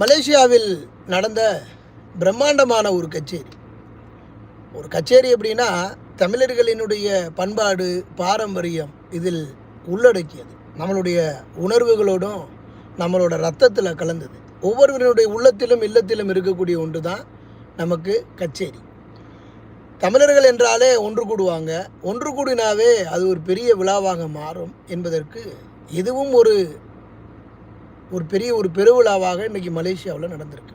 மலேசியாவில் நடந்த பிரம்மாண்டமான ஒரு கச்சேரி. ஒரு கச்சேரி எப்படின்னா தமிழர்களினுடைய பண்பாடு பாரம்பரியம் இதில் உள்ளடக்கியது. நம்மளுடைய உணர்வுகளோடும் நம்மளோட ரத்தத்தில் கலந்தது. ஒவ்வொருவருடைய உள்ளத்திலும் இல்லத்திலும் இருக்கக்கூடிய ஒன்று தான் நமக்கு கச்சேரி. தமிழர்கள் என்றாலே ஒன்று கூடுவாங்க. ஒன்று கூடினாவே அது ஒரு பெரிய விழாவாக மாறும் என்பதற்கு இதுவும் ஒரு ஒரு பெரிய ஒரு பெருவிழாவாக இன்னைக்கு மலேசியாவில் நடந்திருக்கு.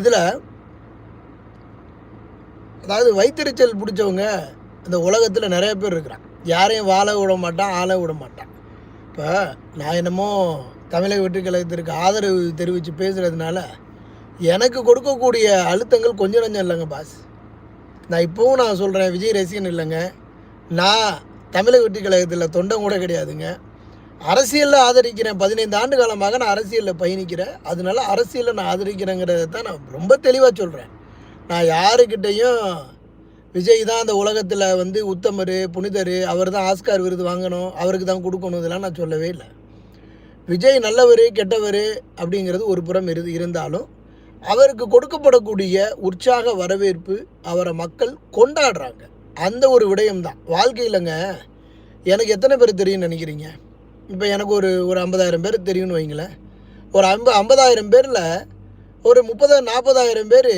இதில் அதாவது வைத்தறிச்சல் பிடிச்சவங்க இந்த உலகத்தில் நிறைய பேர் இருக்கிறான் யாரையும் வாழ விட மாட்டான் ஆள விட மாட்டான். இப்போ நான் என்னமோ தமிழக வெற்றி கழகத்திற்கு ஆதரவு தெரிவித்து பேசுகிறதுனால எனக்கு கொடுக்கக்கூடிய அழுத்தங்கள் கொஞ்சம் கொஞ்சம் இல்லைங்க பாஸ். நான் இப்போவும் நான் சொல்கிறேன் விஜய் ரசிகன் இல்லைங்க. நான் தமிழக வெற்றி கழகத்தில் தொண்டம் கூட கிடையாதுங்க. அரசியலில் ஆதரிக்கிறேன். பதினைந்து ஆண்டு காலமாக நான் அரசியலில் பயணிக்கிறேன். அதனால அரசியலில் நான் ஆதரிக்கிறேங்கிறத தான் நான் ரொம்ப தெளிவாக சொல்கிறேன் நான் யாருக்கிட்டேயும் விஜய் தான் அந்த உலகத்தில் வந்து உத்தமர் புனிதர் அவர் தான் ஆஸ்கார் விருது வாங்கணும் அவருக்கு தான் கொடுக்கணும் இதெல்லாம் நான் சொல்லவே இல்லை. விஜய் நல்லவர் கெட்டவர் அப்படிங்கிறது ஒரு புறம் இரு இருந்தாலும் அவருக்கு கொடுக்கப்படக்கூடிய உற்சாக வரவேற்பு அவரை மக்கள் கொண்டாடுறாங்க. அந்த ஒரு விடயம்தான். வாழ்க்கையிலங்க எனக்கு எத்தனை பேர் தெரியும்னு நினைக்கிறீங்க? இப்போ எனக்கு ஒரு ஒரு ஐம்பதாயிரம் பேர் தெரியும்னு வைங்களேன். ஒரு ஐம்ப ஐம்பதாயிரம் பேரில் ஒரு முப்பது நாற்பதாயிரம் பேர்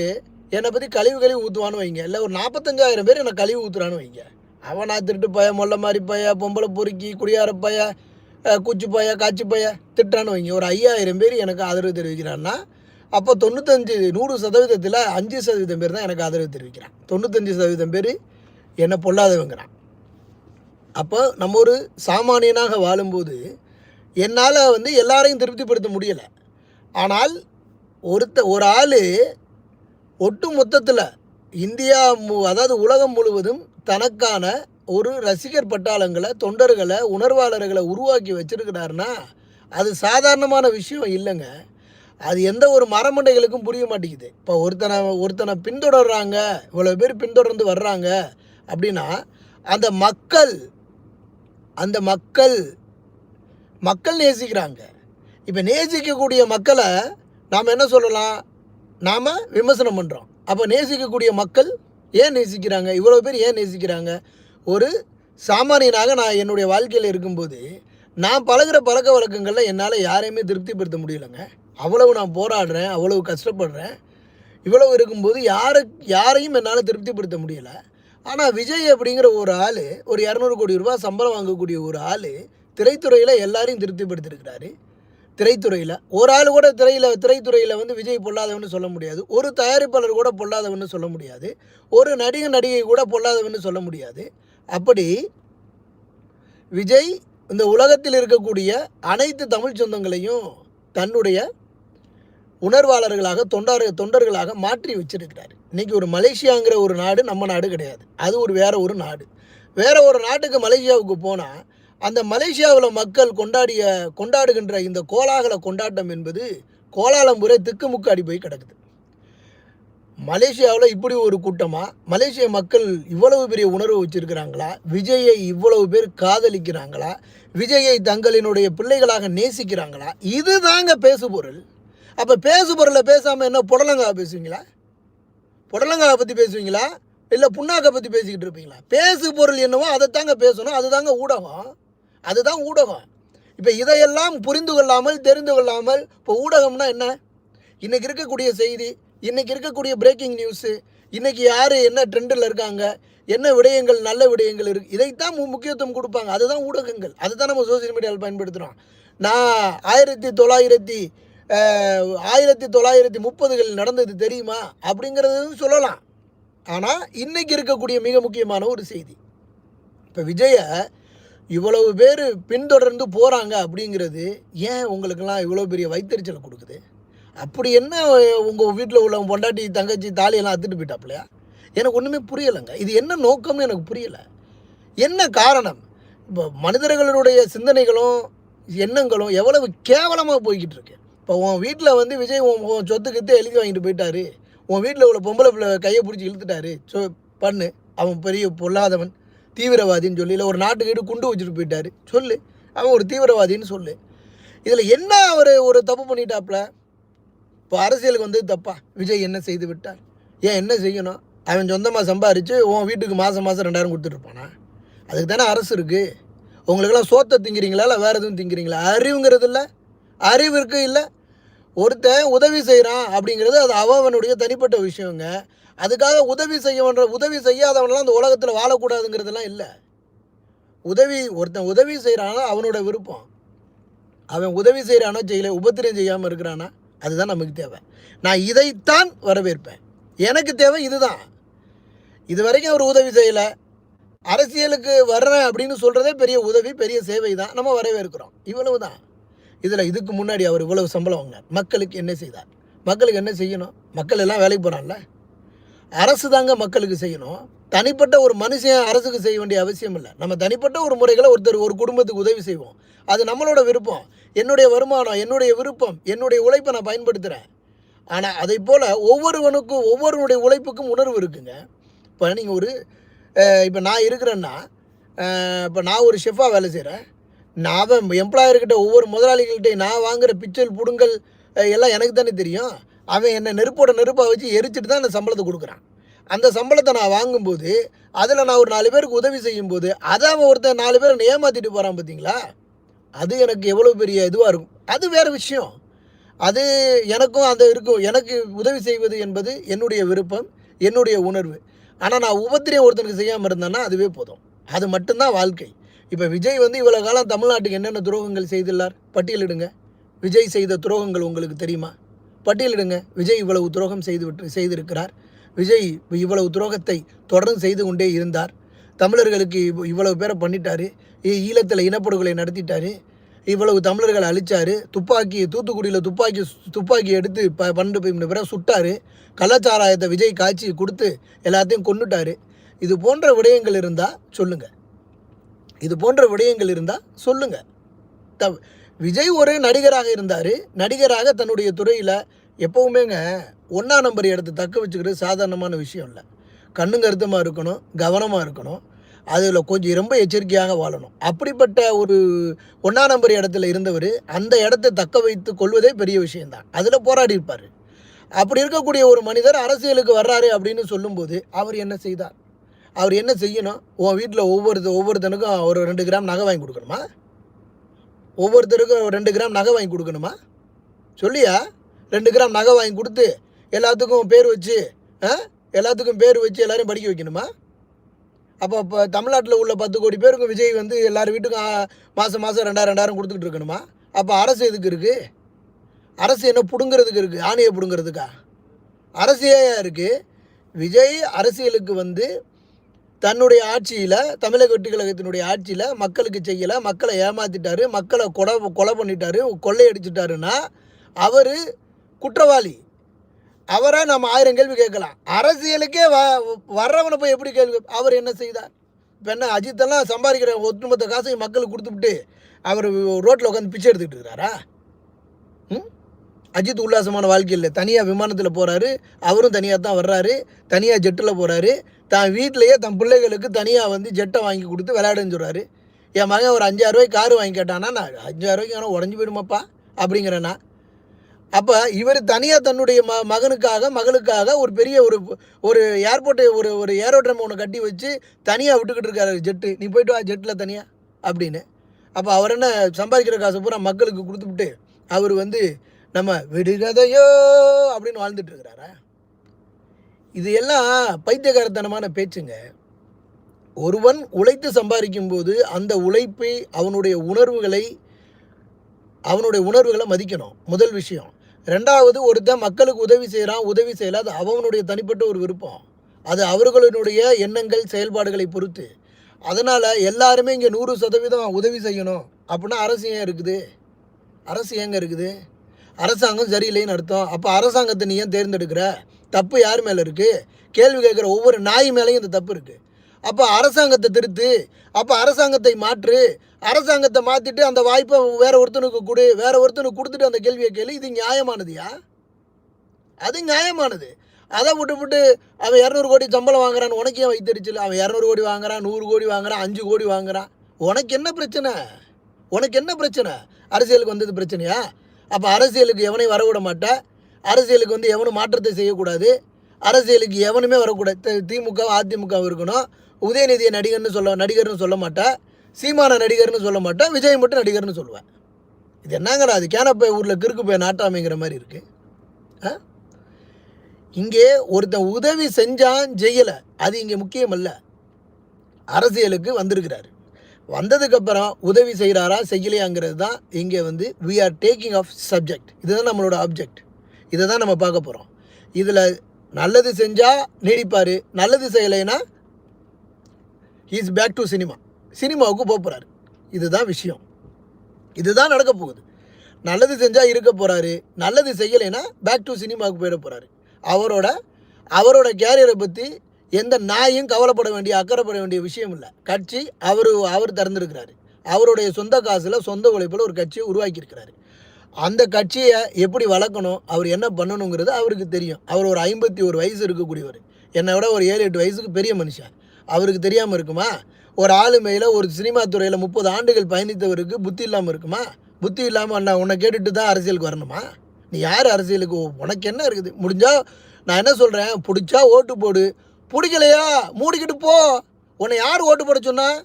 என்னை பற்றி கழிவு கழிவு ஊற்றுவான்னு வைங்க. இல்லை ஒரு நாற்பத்தஞ்சாயிரம் பேர் என்னை கழிவு ஊற்றுறான்னு வைங்க. அவன் நான் திருட்டு பைய மொல்ல மாதிரி பைய பொம்பளை பொறுக்கி குடியார பைய குச்சி பைய காய்ச்சி பைய திட்டான்னு வைங்க. ஒரு ஐயாயிரம் பேர் எனக்கு ஆதரவு தெரிவிக்கிறான்னா அப்போ தொண்ணூத்தஞ்சு நூறு சதவீதத்தில் அஞ்சு சதவீதம் பேர் தான் எனக்கு ஆதரவு தெரிவிக்கிறான். தொண்ணூத்தஞ்சு சதவீதம் பேர் என்னை பொல்லாதவங்கிறான். அப்போ நம்ம ஒரு சாமானியனாக வாழும்போது என்னால் வந்து எல்லாரையும் திருப்திப்படுத்த முடியலை. ஆனால் ஒருத்த ஒரு ஆள் ஒட்டு மொத்தத்தில் இந்தியா மு அதாவது உலகம் முழுவதும் தனக்கான ஒரு ரசிகர் பட்டாளங்களை தொண்டர்களை உணர்வாளர்களை உருவாக்கி வச்சிருக்கிறாருன்னா அது சாதாரணமான விஷயம் இல்லைங்க. அது எந்த ஒரு மரமண்டைகளுக்கும் புரிய மாட்டேங்குது. இப்போ ஒருத்தனை ஒருத்தனை பின்தொடர்றாங்க இவ்வளோ பேர் பின்தொடர்ந்து வர்றாங்க அப்படின்னா அந்த மக்கள் அந்த மக்கள் மக்கள் நேசிக்கிறாங்க. இப்போ நேசிக்கக்கூடிய மக்களை நாம் என்ன சொல்லலாம்? நாம் விமர்சனம் பண்ணுறோம் அப்போ நேசிக்கக்கூடிய மக்கள் ஏன் நேசிக்கிறாங்க? இவ்வளோ பேர் ஏன் நேசிக்கிறாங்க? ஒரு சாமானியனாக நான் என்னுடைய வாழ்க்கையில் இருக்கும்போது நான் பழகுற பழக்க வழக்கங்களில் என்னால் யாரையுமே திருப்திப்படுத்த முடியலைங்க. அவ்வளவு நான் போராடுறேன் அவ்வளவு கஷ்டப்படுறேன். இவ்வளவு இருக்கும்போது யாரு யாரையும் என்னால் திருப்திப்படுத்த முடியலை. ஆனால் விஜய் அப்படிங்கிற ஒரு ஆள் ஒரு இரநூறு கோடி ரூபா சம்பளம் வாங்கக்கூடிய ஒரு ஆள் திரைத்துறையில் எல்லாரையும் திருப்திப்படுத்திருக்கிறாரு திரைத்துறையில். ஒரு ஆள் கூட திரையில் திரைத்துறையில் வந்து விஜய் பொல்லாதவன்னு சொல்ல முடியாது. ஒரு தயாரிப்பாளர் கூட பொல்லாதவன்னு சொல்ல முடியாது. ஒரு நடிகர் நடிகை கூட பொல்லாதவன்னு சொல்ல முடியாது. அப்படி விஜய் இந்த உலகத்தில் இருக்கக்கூடிய அனைத்து தமிழ் சொந்தங்களையும் தன்னுடைய உணர்வாளர்களாக தொண்டர் தொண்டர்களாக மாற்றி வச்சிருக்கிறார். இன்னைக்கு ஒரு மலேசியாங்கிற ஒரு நாடு நம்ம நாடு கிடையாது. அது ஒரு வேற ஒரு நாடு. வேற ஒரு நாட்டுக்கு மலேசியாவுக்கு போனால் அந்த மலேசியாவில் மக்கள் கொண்டாடிய கொண்டாடுகின்ற இந்த கோலாகல கொண்டாட்டம் என்பது கோலாலம்புரை திக்குமுக்காடி போய் கிடக்குது. மலேசியாவில் இப்படி ஒரு கூட்டமாக மலேசிய மக்கள் இவ்வளவு பெரிய உணர்வு வச்சுருக்கிறாங்களா? விஜயை இவ்வளவு பேர் காதலிக்கிறாங்களா? விஜயை தங்களினுடைய பிள்ளைகளாக நேசிக்கிறாங்களா? இதுதாங்க பேசுபொருள். அப்போ பேசுபொருளை பேசாமல் என்ன புடலங்கா பேசுவீங்களா? புடலங்காயை பற்றி பேசுவீங்களா? இல்லை புண்ணாக்கை பற்றி பேசிக்கிட்டு இருப்பீங்களா? பேசு பொருள் என்னவோ அதை தாங்க பேசணும். அதுதாங்க ஊடகம். அதுதான் ஊடகம். இப்போ இதையெல்லாம் புரிந்து கொள்ளாமல் தெரிந்து கொள்ளாமல் இப்போ ஊடகம்னா என்ன? இன்றைக்கி இருக்கக்கூடிய செய்தி இன்றைக்கி இருக்கக்கூடிய பிரேக்கிங் நியூஸு இன்றைக்கி யார் என்ன ட்ரெண்டில் இருக்காங்க என்ன விடயங்கள் நல்ல விடயங்கள் இருக்குது இதைத்தான் முக்கியத்துவம் கொடுப்பாங்க. அதுதான் ஊடகங்கள். அதுதான் நம்ம சோசியல் மீடியாவில் பயன்படுத்துகிறோம் நான் ஆயிரத்தி தொள்ளாயிரத்தி ஆயிரத்தி தொள்ளாயிரத்தி முப்பதுகளில் நடந்தது தெரியுமா? அப்படிங்கிறது சொல்லலாம். ஆனால் இன்னைக்கு இருக்கக்கூடிய மிக முக்கியமான ஒரு செய்தி. இப்போ விஜயை இவ்வளவு பேர் பின்தொடர்ந்து போகிறாங்க அப்படிங்கிறது ஏன் உங்களுக்கெல்லாம் இவ்வளோ பெரிய வைத்தறிச்சலை கொடுக்குது? அப்படி என்ன உங்கள் வீட்டில் உள்ள பொண்டாட்டி தங்கச்சி தாலியெல்லாம் அத்துட்டு போயிட்டாப்லையா எனக்கு ஒன்றுமே புரியலைங்க. இது என்ன நோக்கம்னு எனக்கு புரியலை. என்ன காரணம்? இப்போ மனிதர்களுடைய சிந்தனைகளும் எண்ணங்களும் எவ்வளவு கேவலமாக போய்கிட்டு இருக்கு? இப்போ உன் வீட்டில் வந்து விஜய் உன் உன் சொத்து கித்து எழுதி வாங்கிட்டு போயிட்டாரு. உன் வீட்டில் உள்ள பொம்பளை பிள்ளை கையை பிடிச்சி இழுத்துட்டாரு. ஸோ பண்ணு. அவன் பெரிய பொல்லாதவன் தீவிரவாதின்னு சொல்லி இல்லை ஒரு நாட்டுக்கு குண்டு வச்சுட்டு போயிட்டாரு. சொல்லு. அவன் ஒரு தீவிரவாதின்னு சொல்லு. இதில் என்ன அவர் ஒரு தப்பு பண்ணிட்டாப்ல? இப்போ அரசியலுக்கு வந்து தப்பா? விஜய் என்ன செய்து விட்டார்? ஏன் என்ன செய்யணும்? அவன் சொந்தமாக சம்பாரித்து உன் வீட்டுக்கு மாதம் மாதம் ரெண்டாயிரம் கொடுத்துட்ருப்பானா அதுக்கு தானே அரசு இருக்குது உங்களுக்கெல்லாம் சோத்தை திங்கிறீங்களா இல்லை வேறு எதுவும் திங்கிறீங்களா? அறிவுங்கிறது இல்லை. அறிவு இருக்குது இல்லை. ஒருத்தன் உதவி செய்கிறான் அப்படிங்கிறது அது அவனுடைய தனிப்பட்ட விஷயங்க. அதுக்காக உதவி செய்யவன்ற உதவி செய்யாதவனெலாம் அந்த உலகத்தில் வாழக்கூடாதுங்கிறதுலாம் இல்லை. உதவி ஒருத்தன் உதவி செய்கிறானா அவனோட விருப்பம். அவன் உதவி செய்கிறானோ செய்யல உபத்திரம் செய்யாமல் இருக்கிறானா அதுதான் நமக்கு தேவை. நான் இதைத்தான் வரவேற்பேன். எனக்கு தேவை இதுதான். இது வரைக்கும் அவர் உதவி செய்யலை. அரசியலுக்கு வர்றேன் அப்படின்னு சொல்கிறதே பெரிய உதவி பெரிய சேவை தான் நம்ம வரவேற்கிறோம். இவ்வளவு தான் இதில் இதுக்கு முன்னாடி அவர் இவ்வளவு சம்பளம் வாங்கினார். மக்களுக்கு என்ன செய்தார்? மக்களுக்கு என்ன செய்யணும்? மக்கள் எல்லாம் வேலைக்கு போகிறான்ல அரசு தாங்க மக்களுக்கு செய்யணும். தனிப்பட்ட ஒரு மனுஷன் அரசுக்கு செய்ய வேண்டிய அவசியம் இல்லை. நம்ம தனிப்பட்ட ஒரு முறைகளை ஒருத்தர் ஒரு குடும்பத்துக்கு உதவி செய்வோம். அது நம்மளோட விருப்பம். என்னுடைய வருமானம் என்னுடைய விருப்பம் என்னுடைய உழைப்பை நான் பயன்படுத்துகிறேன் ஆனால் அதை போல் ஒவ்வொருவனுக்கும் ஒவ்வொருவனுடைய உழைப்புக்கும் உணர்வு இருக்குங்க. இப்போ நீங்கள் ஒரு இப்போ நான் இருக்கிறேன்னா இப்போ நான் ஒரு ஷெஃபாக வேலை செய்கிறேன் நான் எம்ப்ளாயர்கிட்ட ஒவ்வொரு முதலாளிகள்கிட்ட நான் வாங்குகிற பிச்சல் புடுங்கல் எல்லாம் எனக்கு தானே தெரியும். அவன் என்னை நெருப்போட நெருப்பாக வச்சு எரிச்சிட்டு தான் அந்த சம்பளத்தை கொடுக்குறான். அந்த சம்பளத்தை நான் வாங்கும்போது அதில் நான் ஒரு நாலு பேருக்கு உதவி செய்யும்போது அதை அவன் ஒருத்தன் நாலு பேரை ஏமாற்றிட்டு போகிறான் பார்த்தீங்களா அது எனக்கு எவ்வளோ பெரிய இதுவாக இருக்கும். அது வேறு விஷயம். அது எனக்கும் அந்த இருக்கும். எனக்கு உதவி செய்வது என்பது என்னுடைய விருப்பம் என்னுடைய உணர்வு. ஆனால் நான் உபத்திரியம் ஒருத்தனுக்கு செய்யாமல் இருந்தேன்னா அதுவே போதும். அது மட்டும்தான் வாழ்க்கை. இப்போ விஜய் வந்து இவ்வளோ காலம் தமிழ்நாட்டுக்கு என்னென்ன துரோகங்கள் செய்துள்ளார்? பட்டியலிடுங்க. விஜய் செய்த துரோகங்கள் உங்களுக்கு தெரியுமா? பட்டியலிடுங்க. விஜய் இவ்வளவு துரோகம் செய்து விட்டு செய்திருக்கிறார். விஜய் இவ்வளவு துரோகத்தை தொடர்ந்து செய்து கொண்டே இருந்தார். தமிழர்களுக்கு இவ்வளவு பேரை பண்ணிட்டாரு. ஈழத்தில் இனப்படுகொலை நடத்திட்டாரு. இவ்வளவு தமிழர்களை அழிச்சாரு. துப்பாக்கி தூத்துக்குடியில் துப்பாக்கி துப்பாக்கி எடுத்து ப பன்னெண்டு போய் பிறகு சுட்டாரு. கலாச்சாராயத்தை விஜய் காய்ச்சி கொடுத்து எல்லாத்தையும் கொன்னுட்டாரு. இது போன்ற விடயங்கள் இருந்தால் சொல்லுங்கள் இது போன்ற விடயங்கள் இருந்தால் சொல்லுங்கள் த விஜய் ஒரு நடிகராக இருந்தார். நடிகராக தன்னுடைய துறையில் எப்போவுமேங்க ஒன்றா நம்பர் எடுத்து தக்க வச்சுக்கிறது சாதாரணமான விஷயம் இல்லை. கண்ணும் கருத்துமாக இருக்கணும் கவனமாக இருக்கணும். அதில் கொஞ்சம் ரொம்ப எச்சரிக்கையாக வாழணும். அப்படிப்பட்ட ஒரு ஒன்றா நம்பர் இடத்துல இருந்தவர் அந்த இடத்தை தக்க வைத்து கொள்வதே பெரிய விஷயம்தான். அதில் போராடி இருப்பார். அப்படி இருக்கக்கூடிய ஒரு மனிதர் அரசியலுக்கு வர்றாரு அப்படின்னு சொல்லும்போது அவர் என்ன செய்தார்? அவர் என்ன செய்யணும்? உன் வீட்டில் ஒவ்வொரு ஒவ்வொருத்தனுக்கும் ஒரு ரெண்டு கிராம் நகை வாங்கி கொடுக்கணுமா? ஒவ்வொருத்தருக்கும் ரெண்டு கிராம் நகை வாங்கி கொடுக்கணுமா? சொல்லியா? ரெண்டு கிராம் நகை வாங்கி கொடுத்து எல்லாத்துக்கும் பேர் வச்சு ஆ? எல்லாத்துக்கும் பேர் வச்சு எல்லோரையும் படிக்க வைக்கணுமா? அப்போ இப்போ தமிழ்நாட்டில் உள்ள பத்து கோடி பேருக்கும் விஜய் வந்து எல்லார் வீட்டுக்கும் மாதம் மாதம் ரெண்டாயிரம் ரெண்டாயிரம் கொடுத்துக்கிட்டு இருக்கணுமா? அப்போ அரசு எதுக்கு இருக்குது அரசு என்ன பிடுங்கிறதுக்கு இருக்குது ஆணையை பிடுங்கிறதுக்கா? அரசியாக இருக்குது விஜய் அரசியலுக்கு வந்து தன்னுடைய ஆட்சியில் தமிழக வெற்றி கழகத்தினுடைய ஆட்சியில் மக்களுக்கு செய்யலை மக்களை ஏமாத்திட்டாரு மக்களை கொலை கொலை பண்ணிட்டாரு கொள்ளையடிச்சிட்டாருன்னா அவர் குற்றவாளி. அவரை நம்ம ஆயிரம் கேள்வி கேட்கலாம். அரசியலுக்கே வ வர்றவனை போய் எப்படி கேள்வி அவர் என்ன செய்தார்? இப்போ என்ன அஜித்தெல்லாம் சம்பாதிக்கிற ஒட்டுமொத்த காசையும் மக்களுக்கு கொடுத்துவிட்டு அவர் ரோட்டில் உட்காந்து பிச்சை எடுத்துக்கிட்டு இருக்கிறாரா? ம்? அஜித் உல்லாசமான வாழ்க்கை இல்லை தனியாக விமானத்தில் போகிறாரு அவரும் தனியாக தான் வர்றாரு. தனியாக ஜெட்டில் போகிறாரு தான் வீட்டிலையே தன் பிள்ளைகளுக்கு தனியாக வந்து ஜெட்டை வாங்கி கொடுத்து விளையாடுன்னு சொல்கிறாரு என் மகன் ஒரு அஞ்சாயிரம் ரூபாய்க்கு காரு வாங்கி கேட்டானா நான் அஞ்சாயிரம் ரூபாய்க்கு ஆனால் உடஞ்சி போயிடுமாப்பா அப்படிங்கிறேன்னா அப்போ இவர் தனியாக தன்னுடைய ம மகனுக்காக மகளுக்காக ஒரு பெரிய ஒரு ஒரு ஏர்போர்ட்டை ஒரு ஒரு ஏரோட்ரம் ஒன்று கட்டி வச்சு தனியாக விட்டுக்கிட்டு இருக்காரு ஜெட்டு நீ போயிட்டு வா ஜெட்டில் தனியாக அப்படின்னு. அப்போ அவர் என்ன சம்பாதிக்கிற காசு பூரா மக்களுக்கு கொடுத்துவிட்டு அவர் வந்து நம்ம விடுகதையோ அப்படின்னு வாழ்ந்துட்டு இருக்கிறாரா? இது எல்லாம் பைத்தியகாரத்தனமான பேச்சுங்க. ஒருவன் உழைத்து சம்பாதிக்கும் போது அந்த உழைப்பை அவனுடைய உணர்வுகளை அவனுடைய உணர்வுகளை மதிக்கணும். முதல் விஷயம். ரெண்டாவது ஒருத்தன் மக்களுக்கு உதவி செய்கிறான் உதவி செய்யல அது அவனுடைய தனிப்பட்ட ஒரு விருப்பம். அது அவர்களுடைய எண்ணங்கள் செயல்பாடுகளை பொறுத்து. அதனால் எல்லாருமே இங்கே நூறு சதவீதம் உதவி செய்யணும். அப்படின்னா அரசு ஏன் இருக்குது? அரசு ஏங்க இருக்குது? அரசாங்கம் சரியில்லைன்னு அர்த்தம். அப்போ அரசாங்கத்தை நீ ஏன் தேர்ந்தெடுக்கிற? தப்பு யார் மேலே இருக்குது கேள்வி கேட்குற ஒவ்வொரு நாய் மேலேயும் இந்த தப்பு இருக்குது அப்போ அரசாங்கத்தை திருத்து. அப்போ அரசாங்கத்தை மாற்று. அரசாங்கத்தை மாற்றிட்டு அந்த வாய்ப்பை வேற ஒருத்தனுக்கு கொடு. வேற ஒருத்தனுக்கு கொடுத்துட்டு அந்த கேள்வியை கேளு. இது நியாயமானதுயா? அது நியாயமானது. அதை விட்டுவிட்டு அவன் இரநூறு கோடி சம்பளம் வாங்குறான் உனக்கு ஏன் வைத்தறிச்சல்? அவன் இரநூறு கோடி வாங்குறான் நூறு கோடி வாங்குறான் அஞ்சு கோடி வாங்குறான். உனக்கு என்ன பிரச்சனை? உனக்கு என்ன பிரச்சனை? அரசியலுக்கு வந்தது பிரச்சனையா? அப்போ அரசியலுக்கு எவனையும் வரவிட மாட்டேன் அரசியலுக்கு வந்து எவனும் மாற்றத்தை செய்யக்கூடாது. அரசியலுக்கு எவனுமே வரக்கூடாது. திமுக அதிமுக இருக்கணும். உதயநிதியை நடிகர்னு சொல்ல நடிகர்னு சொல்ல மாட்டேன் சீமான நடிகர்னு சொல்ல மாட்டேன் விஜய் மட்டும் நடிகர்னு சொல்லுவேன் இது என்னங்கிற அது? கேனப்பை ஊரில் கிறுக்கு போய் நாட்டாமைங்கிற மாதிரி இருக்குது ஆ? இங்கே ஒருத்தன் உதவி செஞ்சான் செய்யலை அது இங்கே முக்கியம் அல்ல அரசியலுக்கு வந்திருக்கிறாரு. வந்ததுக்கப்புறம் உதவி செய்கிறாரா செய்யலையாங்கிறது தான் இங்கே வந்து we are taking of subject இதுதான் நம்மளோட ஆப்ஜெக்ட் இதை தான் நம்ம பார்க்க போகிறோம் இதில் நல்லது செஞ்சால் நீடிப்பார் நல்லது செய்யலைன்னா இஸ் பேக் டு சினிமா சினிமாவுக்கு போக போகிறாரு இதுதான் விஷயம். இதுதான் நடக்க போகுது. நல்லது செஞ்சால் இருக்க போகிறாரு நல்லது செய்யலைன்னா பேக் டு சினிமாவுக்கு போயிட போகிறாரு அவரோட அவரோட கேரியரை பற்றி எந்த நாயும் கவலைப்பட வேண்டிய அக்கறைப்பட வேண்டிய விஷயம் இல்லை. கட்சி அவர் அவர் திறந்துருக்கிறாரு. அவருடைய சொந்த காசில் சொந்த உழைப்பில் ஒரு கட்சியை உருவாக்கியிருக்கிறாரு. அந்த கட்சியை எப்படி வளர்க்கணும் அவர் என்ன பண்ணணுங்கிறது அவருக்கு தெரியும். அவர் ஒரு ஐம்பத்தி ஒரு வயசு இருக்கக்கூடியவர். என்னை விட ஒரு ஏழு எட்டு வயசுக்கு பெரிய மனுஷன். அவருக்கு தெரியாமல் இருக்குமா? ஒரு ஆளுமையில் ஒரு சினிமா துறையில் முப்பது ஆண்டுகள் பயணித்தவருக்கு புத்தி இல்லாமல் இருக்குமா? புத்தி இல்லாமல் அண்ணா உன்னை கேட்டுட்டு தான் அரசியலுக்கு வரணுமா? நீ யார் அரசியலுக்கு? உனக்கு என்ன இருக்குது? முடிஞ்சால் நான் என்ன சொல்கிறேன் பிடிச்சா ஓட்டு போடு. பிடிக்கலையா? மூடிக்கிட்டு போ. உன்னை யார் ஓட்டு போட சொன்னா?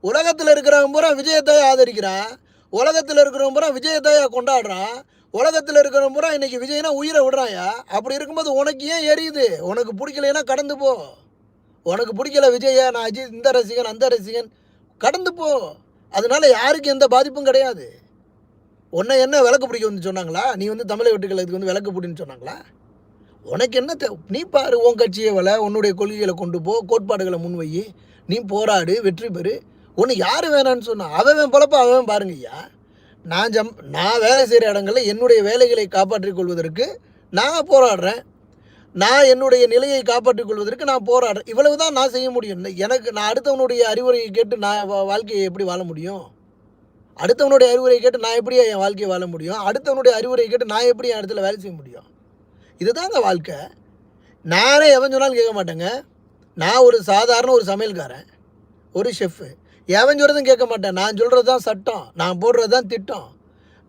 உலகத்தில் இருக்கிறவன் பூரா விஜயத்தாயை ஆதரிக்கிறான் உலகத்தில் இருக்கிறவன் பூரா விஜயத்தையா கொண்டாடுறான் உலகத்தில் இருக்கிறவன் பூரா இன்றைக்கி விஜயனா உயிரை விடுறாயா? அப்படி இருக்கும்போது உனக்கு ஏன் எரியுது? உனக்கு பிடிக்கலைன்னா கடந்து போ. உனக்கு பிடிக்கல விஜயா நான் அஜித் இந்த ரசிகன் அந்த ரசிகன். கடந்து போ. அதனால யாருக்கும் எந்த பாதிப்பும் கிடையாது. உன்னை என்ன விளக்கு பிடிக்க வந்து சொன்னாங்களா? நீ வந்து தமிழை வெட்டுக்கலத்துக்கு வந்து விளக்கு பிடின்னு சொன்னாங்களா? உனக்கு என்ன தே நீ பாரு உன் கட்சியை வள உன்னுடைய கொள்கைகளை கொண்டு போ கோட்பாடுகளை முன்வை நீ போராடு வெற்றி பெறு. ஒன்று யார் வேணான்னு சொன்னால் அவன் பொழப்ப அவன் பாருங்க ஐயா. நான் ஜம் நான் வேலை செய்கிற இடங்களில் என்னுடைய வேலைகளை காப்பாற்றிக் கொள்வதற்கு நான் போராடுறேன். நான் என்னுடைய நிலையை காப்பாற்றிக் கொள்வதற்கு நான் போராடுறேன். இவ்வளவு தான் நான் செய்ய முடியும். எனக்கு நான் அடுத்தவனுடைய அறிவுரையை கேட்டு நான் வா- வாழ்க்கையை எப்படி வாழ முடியும்? அடுத்தவனுடைய அறிவுரையை கேட்டு நான் எப்படி என் வாழ்க்கையை வாழ முடியும்? அடுத்தவனுடைய அறிவுரையை கேட்டு நான் எப்படி என் இடத்துல வேலை செய்ய முடியும்? இதுதாங்க வாழ்க்கை. நானே எவன் சொன்னாலும் கேட்க மாட்டேங்க. நான் ஒரு சாதாரண ஒரு சமையல்காரன். ஒரு ஷெஃப்பு எவன் சொல்கிறதும் கேட்க மாட்டேன். நான் சொல்கிறது தான் சட்டம். நான் போடுறது தான் திட்டம்.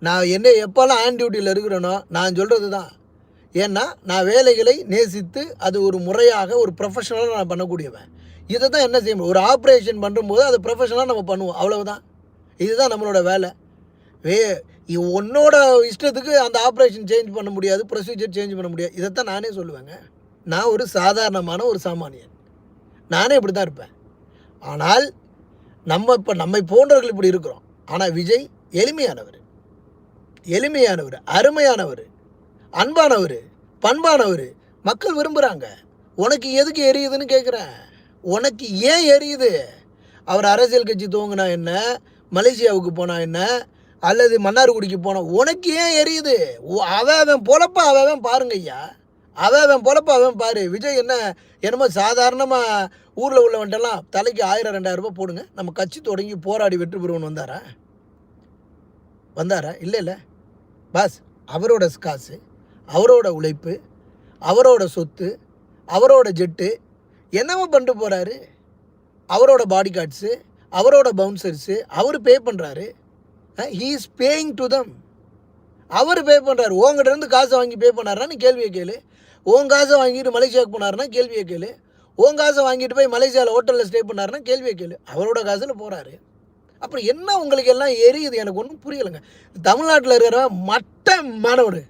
நான் என்ன எப்போல்லாம் ஆன் டியூட்டியில் இருக்கிறேனோ நான் சொல்கிறது தான் ஏன்னா நான் வேலைகளை நேசித்து அது ஒரு முறையாக ஒரு ப்ரொஃபஷனலாக நான் பண்ணக்கூடியவன். இதை தான் என்ன செய்ய முடியும்? ஒரு ஆப்ரேஷன் பண்ணும்போது அது ப்ரொஃபஷனலாக நம்ம பண்ணுவோம். அவ்வளவுதான். இதுதான் நம்மளோட வேலை. வே உன்னோட இஷ்டத்துக்கு அந்த ஆப்ரேஷன் சேஞ்ச் பண்ண முடியாது ப்ரொசீஜர் சேஞ்ச் பண்ண முடியாது. இதைத்தான் நானே சொல்லுவேங்க. நான் ஒரு சாதாரணமான ஒரு சாமானியன். நானே இப்படி தான் இருப்பேன். ஆனால் நம்ம இப்போ நம்மை போன்றவர்கள் இப்படி இருக்கிறோம். ஆனால் விஜய் எளிமையானவர். எளிமையானவர் அருமையானவர் அன்பானவர் பண்பானவர். மக்கள் விரும்புகிறாங்க உனக்கு எதுக்கு எரியுதுன்னு கேட்குறேன் உனக்கு ஏன் எரியுது? அவர் அரசியல் கட்சி துவங்கினா என்ன? மலேசியாவுக்கு போனால் என்ன? அல்லது மன்னார்குடிக்கு போனோம் உனக்கு ஏன் எரியுது? அவன் அவன் பொழப்ப அவன் அவன் பாருங்க ஐயா. அவன் பொழப்ப அவன் பாரு. விஜய் என்ன என்னமோ சாதாரணமாக ஊரில் உள்ளவன்ட்டெல்லாம் தலைக்கு ஆயிரம் ரெண்டாயிரம் ரூபாய் போடுங்க. நம்ம கட்சி தொடங்கி போராடி வெற்றி பெறுவன் வந்தாரா? வந்தாரா? இல்லை இல்லை. பாஸ் அவரோட காசு அவரோட உழைப்பு அவரோட சொத்து அவரோட ஜெட்டு என்னவோ பண்ணிட்டு போகிறாரு அவரோட பாடி கார்ட்ஸு அவரோட பவுன்சர்ஸு அவர் பே பண்ணுறாரு he is paying to them our pay பண்ணுறாரு உங்ககிட்ட இருந்து காசை வாங்கி பே பண்ணாருன்னு கேள்வியை கேளு. உன் காசை வாங்கிட்டு மலேசியாவுக்கு போனாருன்னா கேள்வியை கேளு. உன் காசை வாங்கிட்டு போய் மலேசியாவில் ஹோட்டலில் ஸ்டே பண்ணாருன்னா கேள்வியை கேளு. அவரோட காசில் போகிறாரு அப்புறம் என்ன உங்களுக்கு எல்லாம் எரியுது? எனக்கு ஒன்றும் புரியலைங்க. தமிழ்நாட்டில் இருக்கிற மட்ட மாணவனு.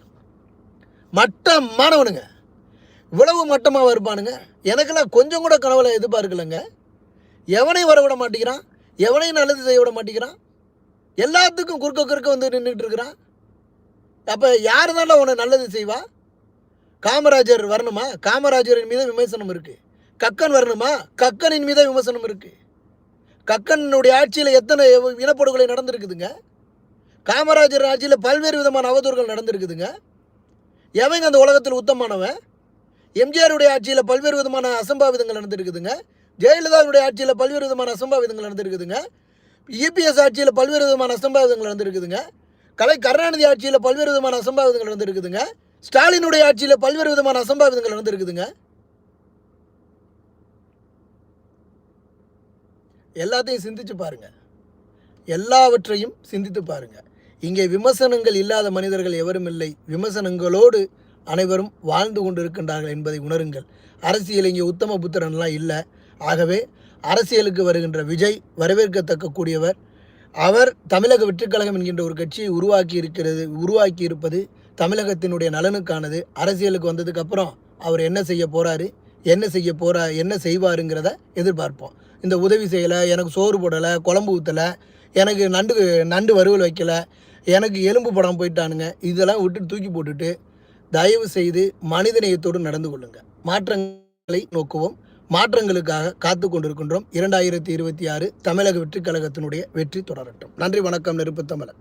மட்ட மாணவனுங்க. இவ்வளவு மட்டமாக இருப்பானுங்க? எனக்கெல்லாம் கொஞ்சம் கூட கனவுல எதிர்பார்க்கலைங்க. எவனையும் வர விட மாட்டேங்கிறான். எவனையும் நல்லது செய்ய விட மாட்டேங்கிறான். எல்லாத்துக்கும் குறுக்க குறுக்க வந்து நின்றுட்டு இருக்கிறான் அப்போ யார் தானே உன்னை நல்லது செய்வா? காமராஜர் வரணுமா? காமராஜரின் மீது விமர்சனம் இருக்குது கக்கன் வரணுமா? கக்கனின் மீது விமர்சனம் இருக்குது கக்கனுடைய ஆட்சியில் எத்தனை இனப்படுகொலை நடந்திருக்குதுங்க? காமராஜர் ஆட்சியில் பல்வேறு விதமான அவதூறுகள் நடந்திருக்குதுங்க. எவங்க அந்த உலகத்தில் உத்தமானவன் எம்ஜிஆருடைய ஆட்சியில் பல்வேறு விதமான அசம்பாவிதங்கள் நடந்திருக்குதுங்க. ஜெயலலிதாவுடைய ஆட்சியில் பல்வேறு விதமான அசம்பாவிதங்கள் நடந்திருக்குதுங்க. இபிஎஸ் ஆட்சியில் பல்வேறு விதமான அசம்பாவிதங்கள் நடந்திருக்குதுங்க. கலை கருணாநிதி ஆட்சியில் பல்வேறு விதமான அசம்பாவிதங்கள் நடந்திருக்குதுங்க. ஸ்டாலினுடைய ஆட்சியில் பல்வேறு விதமான அசம்பாவிதங்கள் நடந்திருக்குதுங்க. எல்லாத்தையும் சிந்திச்சு பாருங்க. எல்லாவற்றையும் சிந்தித்து பாருங்க. இங்கே விமர்சனங்கள் இல்லாத மனிதர்கள் எவரும் இல்லை. விமர்சனங்களோடு அனைவரும் வாழ்ந்து கொண்டிருக்கின்றார்கள் என்பதை உணருங்கள். அரசியல் இங்கே உத்தம புத்திரன்லாம் இல்லை. ஆகவே அரசியலுக்கு வருகின்ற விஜய் வரவேற்கத்தக்க கூடியவர் அவர் தமிழக வெற்றிக்கழகம் என்கின்ற ஒரு கட்சியை உருவாக்கி இருக்கிறது உருவாக்கி இருப்பது தமிழகத்தினுடைய நலனுக்கானது. அரசியலுக்கு வந்ததுக்கப்புறம் அவர் என்ன செய்ய போறாரு என்ன செய்ய போகிறா என்ன செய்வாருங்கிறத எதிர்பார்ப்போம். இந்த உதவி செய்யலை எனக்கு சோறு போடலை குழம்பு ஊற்றலை எனக்கு நண்டு நண்டு வறுவல் வைக்கல எனக்கு எலும்பு படம் போயிட்டானுங்க இதெல்லாம் விட்டு தூக்கி போட்டுட்டு தயவு செய்து மனிதநேயத்தோடு நடந்து கொள்ளுங்கள் மாற்றங்களை நோக்குவோம். மாற்றங்களுக்காக காத்து கொண்டிருக்கின்றோம் இரண்டாயிரத்தி இருபத்தி ஆறு தமிழக வெற்றிக் கழகத்தினுடைய வெற்றி தொடரட்டும். நன்றி வணக்கம் நெருப்பு தமிழன்.